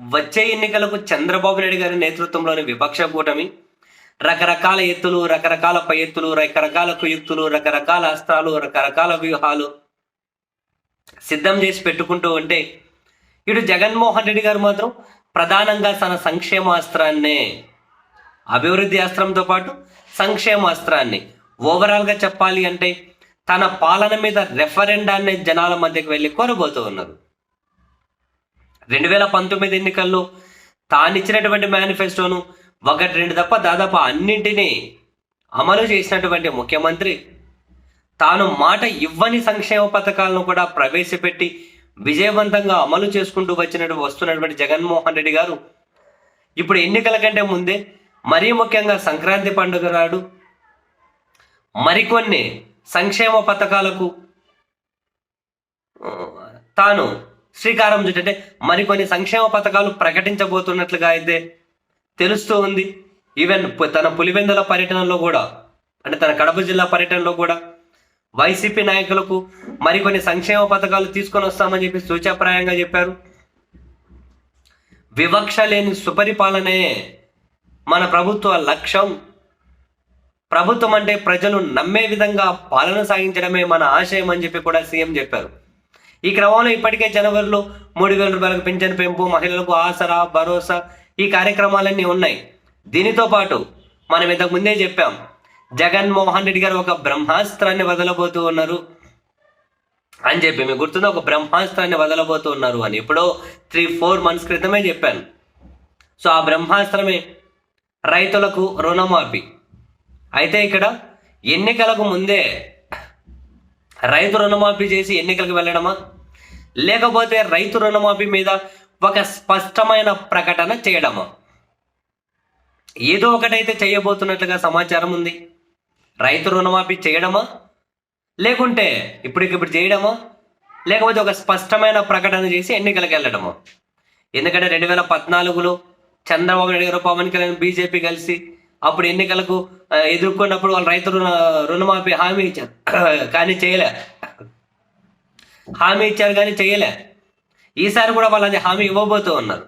వచ్చే ఎన్నికలకు చంద్రబాబు నాయుడు గారి నేతృత్వంలోని విపక్ష కూటమి రకరకాల ఎత్తులు రకరకాల పై ఎత్తులు రకరకాల కుయుక్తులు రకరకాల అస్త్రాలు రకరకాల వ్యూహాలు సిద్ధం చేసి పెట్టుకుంటూ ఉంటే ఇటు జగన్మోహన్ రెడ్డి గారు మాత్రం ప్రధానంగా తన సంక్షేమ అస్త్రాన్నే అభివృద్ధి అస్త్రంతో పాటు సంక్షేమ అస్త్రాన్ని ఓవరాల్గా చెప్పాలి అంటే తన పాలన మీద రెఫరెండాన్ని జనాల మధ్యకి వెళ్ళి కోరబోతూ ఉన్నారు. రెండు వేల పంతొమ్మిది ఎన్నికల్లో తానిచ్చినటువంటి మేనిఫెస్టోను ఒకటి రెండు తప్ప దాదాపు అన్నింటినీ అమలు చేసినటువంటి ముఖ్యమంత్రి. తాను మాట ఇవ్వని సంక్షేమ పథకాలను కూడా ప్రవేశపెట్టి విజయవంతంగా అమలు చేసుకుంటూ వచ్చినట్టు వస్తున్నటువంటి జగన్మోహన్ రెడ్డి గారు. ఇప్పుడు ఎన్నికల కంటే ముందే మరీ ముఖ్యంగా సంక్రాంతి పండుగ నాడు మరికొన్ని సంక్షేమ పథకాలకు తాను శ్రీకారం చుట్టంటే మరికొన్ని సంక్షేమ పథకాలు ప్రకటించబోతున్నట్లుగా అయితే తెలుస్తూ ఉంది. ఈవెన్ తన పులివెందుల పర్యటనలో కూడా అంటే తన కడప జిల్లా పర్యటనలో కూడా వైసీపీ నాయకులకు మరికొన్ని సంక్షేమ పథకాలు తీసుకొని వస్తామని చెప్పి సూచప్రాయంగా చెప్పారు. వివక్ష లేని సుపరిపాలనే మన ప్రభుత్వ లక్ష్యం. ప్రభుత్వం అంటే ప్రజలు నమ్మే విధంగా పాలన సాగించడమే మన ఆశయం అని చెప్పి కూడా సీఎం చెప్పారు. ఈ క్రమంలో ఇప్పటికే జనవరిలో మూడు వేల రూపాయలకు పింఛన్ పెంపు మహిళలకు ఆసరా భరోసా ఈ కార్యక్రమాలన్నీ ఉన్నాయి. దీనితో పాటు మనం ఇంతకు ముందే చెప్పాం జగన్మోహన్ రెడ్డి గారు ఒక బ్రహ్మాస్త్రాన్ని వదలబోతూ ఉన్నారు అని చెప్పి. మీకు గుర్తుందా? ఒక బ్రహ్మాస్త్రాన్ని వదలబోతూ ఉన్నారు అని. ఎప్పుడో త్రీ ఫోర్ మంత్స్ క్రితమే చెప్పాను. సో ఆ బ్రహ్మాస్త్రమే రైతులకు రుణమాఫీ. అయితే ఇక్కడ ఎన్నికలకు ముందే రైతు రుణమాఫీ చేసి ఎన్నికలకు వెళ్ళడమా? లేకపోతే రైతు రుణమాఫీ మీద ఒక స్పష్టమైన ప్రకటన చేయడమా? ఏదో ఒకటైతే చేయబోతున్నట్లుగా సమాచారం ఉంది. రైతు రుణమాఫీ చేయడమా? లేకుంటే ఇప్పటికిప్పుడు చేయడమా? లేకపోతే ఒక స్పష్టమైన ప్రకటన చేసి ఎన్నికలకు వెళ్ళడమా? ఎందుకంటే రెండు వేల పద్నాలుగులో చంద్రబాబు నాయుడు గారు పవన్ కళ్యాణ్ బీజేపీ కలిసి అప్పుడు ఎన్నికలకు ఎదుర్కొన్నప్పుడు వాళ్ళు రైతు రుణ రుణమాఫీ హామీ ఇచ్చారు. కానీ చేయలే. హామీ ఇచ్చారు కానీ చేయలే. ఈసారి కూడా వాళ్ళు అది హామీ ఇవ్వబోతూ ఉన్నారు.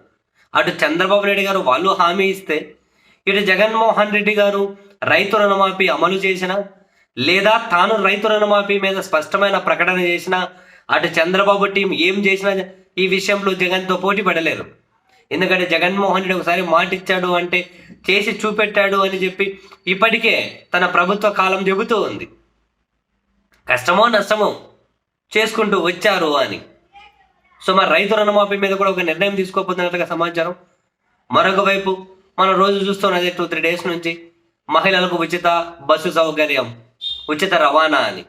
అటు చంద్రబాబు నాయుడు గారు వాళ్ళు హామీ ఇస్తే ఇటు జగన్మోహన్ రెడ్డి గారు రైతు రుణమాఫీ అమలు చేసిన లేదా తాను రైతు రుణమాఫీ మీద స్పష్టమైన ప్రకటన చేసిన అటు చంద్రబాబు టీం ఏం చేసినా ఈ విషయంలో జగన్తో పోటీ పడలేరు. ఎందుకంటే జగన్మోహన్ రెడ్డి ఒకసారి మాట ఇచ్చాడు అంటే చేసి చూపెట్టాడు అని చెప్పి ఇప్పటికే తన ప్రభుత్వ కాలం చెబుతూ ఉంది. కష్టమో నష్టమో చేసుకుంటూ వచ్చారు అని. సో మరి రైతు రుణమాఫీ మీద కూడా ఒక నిర్ణయం తీసుకోకపోతున్నట్టుగా సమాచారం? మరొక వైపు మనం రోజు చూస్తున్నది టూ త్రీ డేస్ నుంచి మహిళలకు ఉచిత బస్సు సౌకర్యం ఉచిత రవాణా అని.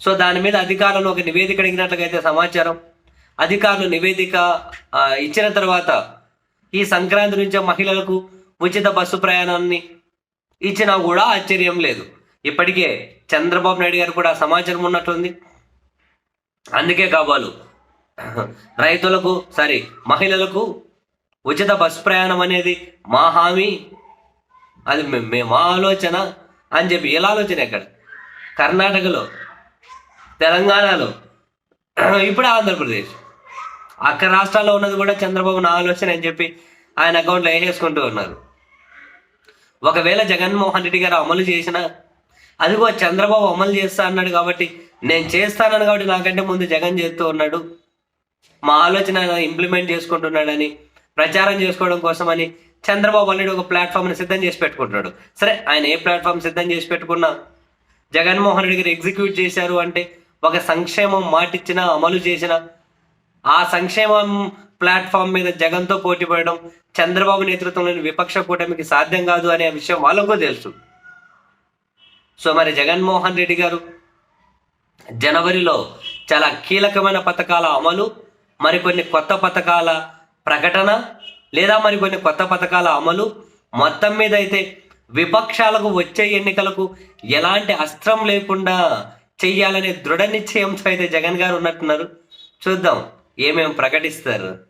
సో దాని మీద అధికారులను ఒక నివేదిక అడిగినట్లుగా అయితే సమాచారం. అధికారులు నివేదిక ఇచ్చిన తర్వాత ఈ సంక్రాంతి నుంచే మహిళలకు ఉచిత బస్సు ప్రయాణాన్ని ఇచ్చినా కూడా ఆశ్చర్యం లేదు. ఇప్పటికే చంద్రబాబు నాయుడు గారు కూడా సమాచారం ఉన్నట్లుంది. అందుకే కావాలు రైతులకు సారీ మహిళలకు ఉచిత బస్సు ప్రయాణం అనేది మా హామీ. అది మా ఆలోచన అని చెప్పి ఎలా ఆలోచన ఎక్కడ కర్ణాటకలో తెలంగాణలో ఇప్పుడు ఆంధ్రప్రదేశ్. అక్కడ రాష్ట్రాల్లో ఉన్నది కూడా చంద్రబాబు నా ఆలోచన అని చెప్పి ఆయన అకౌంట్లో వేసేసుకుంటూ ఉన్నారు. ఒకవేళ జగన్మోహన్ రెడ్డి గారు అమలు చేసిన అదిగో చంద్రబాబు అమలు చేస్తా అన్నాడు కాబట్టి నేను చేస్తానని కాబట్టి నాకంటే ముందు జగన్ చేస్తూ ఉన్నాడు. మా ఆలోచన ఇంప్లిమెంట్ చేసుకుంటున్నాడని ప్రచారం చేసుకోవడం కోసమని చంద్రబాబు ఆల్రెడీ ఒక ప్లాట్ఫామ్ని సిద్ధం చేసి పెట్టుకుంటున్నాడు. సరే ఆయన ఏ ప్లాట్ఫామ్ సిద్ధం చేసి పెట్టుకున్నా జగన్మోహన్ రెడ్డి గారు ఎగ్జిక్యూట్ చేశారు అంటే ఒక సంక్షేమం మాటిచ్చిన అమలు చేసిన ఆ సంక్షేమం ప్లాట్ఫామ్ మీద జగన్తో పోటీ పడడం చంద్రబాబు నేతృత్వంలోని విపక్ష కూటమికి సాధ్యం కాదు అనే విషయం వాళ్ళకు తెలుసు. సో మరి జగన్మోహన్ రెడ్డి గారు జనవరిలో చాలా కీలకమైన పథకాల అమలు మరికొన్ని కొత్త పథకాల ప్రకటన లేదా మరికొన్ని కొత్త పథకాల అమలు మొత్తం మీద అయితే విపక్షాలకు వచ్చే ఎన్నికలకు ఎలాంటి అస్త్రం లేకుండా చెయ్యాలనే దృఢ నిశ్చయంతో అయితే జగన్ గారు ఉన్నట్టున్నారు. చూద్దాం ఏమేం ప్రకటిస్తారు.